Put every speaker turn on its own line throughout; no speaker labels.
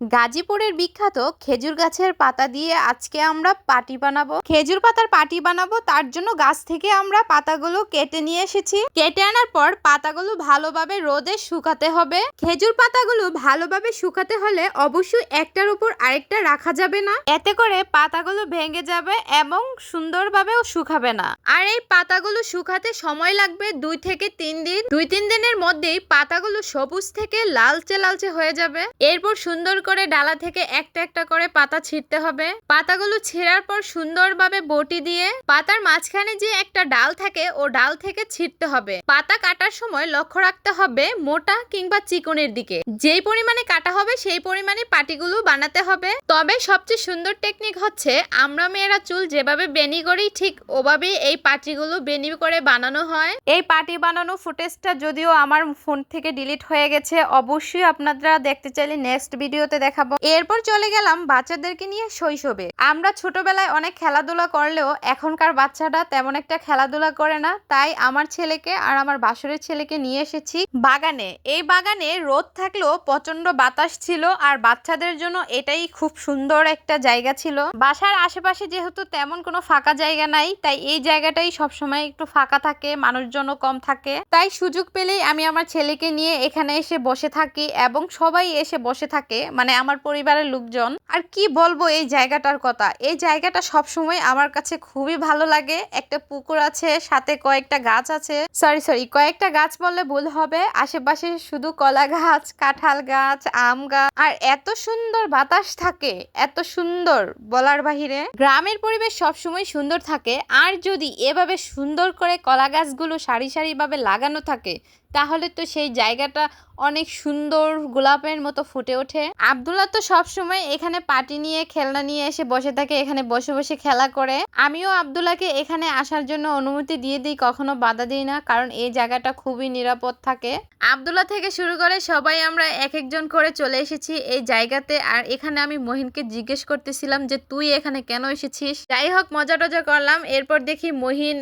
গাজীপুরের বিখ্যাত খেজুর গাছের পাতা দিয়ে আজকে আমরা পাটি বানাবো। খেজুর পাতার পাটি বানাবো, তার জন্য গাছ থেকে আমরা পাতাগুলো কেটে নিয়ে এসেছি। কেটে আনার পর পাতাগুলো ভালোভাবে রোদে শুকাতে হবে। খেজুর পাতাগুলো ভালোভাবে শুকাতে হলে অবশ্যই একটার উপর আরেকটা রাখা যাবে না। এতে করে পাতাগুলো ভেঙে যাবে এবং সুন্দরভাবেও শুকাবে না। আর এই পাতাগুলো শুকাতে সময় লাগবে দুই থেকে তিন দিন। দুই তিন দিনের মধ্যেই পাতাগুলো সবুজ থেকে লালচে লালচে হয়ে যাবে। এরপর সুন্দর করে ডালা থেকে একটা একটা করে পাতা ছিঁড়তে হবে। পাতাগুলো ছেঁড়ার পর সুন্দরভাবে বটি দিয়ে পাতার মাঝখানে যে একটা ডাল থাকে, ও ডাল থেকে ছিঁড়তে হবে। পাতা কাটার সময় লক্ষ্য রাখতে হবে মোটা কিংবা চিকনের দিকে। যেই পরিমাণে কাটা হবে, সেই পরিমাণে পাটিগুলো বানাতে হবে। তবে সবচেয়ে সুন্দর টেকনিক হচ্ছে আমরা মেয়েরা চুল যেভাবে বেনি করি, ঠিক ওভাবেই এই পাটিগুলো বেনি করে বানানো হয়। এই পাটি বানানো ফুটেজটা যদিও আমার ফোন থেকে ডিলিট হয়ে গেছে, অবশ্যই আপনারা দেখতে চাইলে নেক্সট ভিডিওতে দেখাবো। এরপর চলে গেলাম বাচ্চাদেরকে নিয়ে শৈশবে। আমরা ছোটবেলায় অনেক খেলাধুলা করলেও এখনকার বাচ্চারা তেমন একটা খেলাধুলা করে না। তাই আমার ছেলেকে আর আমার বাসরের ছেলেকে নিয়ে এসেছি বাগানে। এই বাগানে রোদ থাকলেও প্রচণ্ড বাতাস ছিল আর বাচ্চাদের জন্য এটাই খুব সুন্দর একটা জায়গা ছিল। বাসার আশেপাশে যেহেতু তেমন কোনো ফাঁকা জায়গা নাই, তাই এই জায়গাটাই সবসময় একটু ফাঁকা থাকে, মানুষজনও কম থাকে। তাই সুযোগ পেলেই আমি আমার ছেলেকে নিয়ে এখানে এসে বসে থাকি এবং সবাই এসে বসে থাকে। মানে আমার পরিবারের লোকজন। আর কি বলব, এই জায়গাটার কথা। এই জায়গাটা সবসময় আমার কাছে খুবই ভালো লাগে। একটা পুকুর আছে, সাথে কয়েকটা গাছ আছে। সরি সরি কয়েকটা গাছ বললে ভুল হবে। আশেপাশে শুধু কলা গাছ, কাঁঠাল গাছ, আম গাছ। আর এত সুন্দর বাতাস থাকে, এত সুন্দর বলার বাহিরে। গ্রামের পরিবেশ সবসময় সুন্দর থাকে। আর যদি এভাবে সুন্দর করে কলা গাছগুলো সারি সারিভাবে লাগানো থাকে তাহলে তো সেই জায়গাটা অনেক সুন্দর গোলাপের মতো ফুটে ওঠে। আবদুল্লাহ তো সবসময় এখানে পাটি নিয়ে, খেলনা নিয়ে এসে বসে থাকে, এখানে বসে বসে খেলা করে। আমিও আবদুল্লাহকে এখানে আসার জন্য অনুমতি দিয়ে দিই, কখনো বাধা দিই না, কারণ এই জায়গাটা খুবই নিরাপদ থাকে। আবদুল্লাহ থেকে শুরু করে সবাই আমরা এক একজন করে চলে এসেছি এই জায়গাতে, আর এখানে আমি মহিনকে জিজ্ঞেস করতেছিলাম যে, তুই এখানে কেন এসেছিস? যাই হোক মজা টজা করলাম। এরপর দেখি মহিন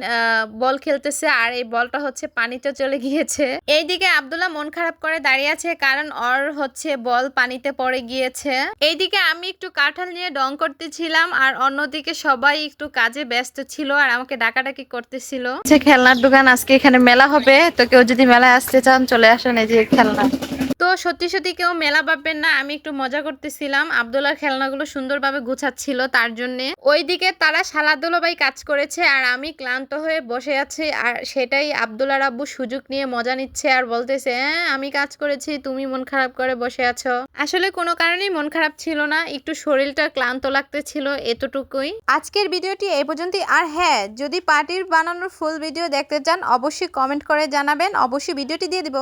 বল খেলতেছে, আর এই বলটা হচ্ছে পানিতে চলে গিয়েছে। এইদিকে আবদুল্লাহ মন খারাপ করে দাঁড়িয়ে আছে, কারণ ওর হচ্ছে বল পানিতে পড়ে গিয়েছে। এইদিকে আমি একটু কাঁঠাল নিয়ে ডং করতেছিলাম, আর অন্যদিকে সবাই একটু কাজে ব্যস্ত ছিল আর আমাকে ডাকাডাকি করতেছিল। খেলনার দোকান, আজকে এখানে মেলা হবে, তো কেউ যদি মেলায় আসতে চান চলে আসেন এই যে খেলনা। সত্যি সত্যি কেউ মেলা পাবেন না, আমি একটু মজা করতেছিলাম। আবদুল্লার খেলনাগুলো সুন্দরভাবে গুছাচ্ছিল তার জন্য। ওইদিকে তারা সালাদুলো ভাই কাজ করেছে আর আমি ক্লান্ত হয়ে বসে আছি আর সেটাই আবদুল্লার আব্বু সুযোগ নিয়ে মজা নিচ্ছে আর বলতেছে হ্যাঁ আমি কাজ করেছি, তুমি মন খারাপ করে বসে আছো। আসলে কোনো কারণেই মন খারাপ ছিল না, একটু শরীরটা ক্লান্ত লাগতেছিল এতটুকুই। আজকের ভিডিওটি এই পর্যন্তই। আর হ্যাঁ যদি পার্টির বানানোর ফুল ভিডিও দেখতে চান, অবশ্যই কমেন্ট করে জানাবেন, অবশ্যই ভিডিওটি দিয়ে দিব।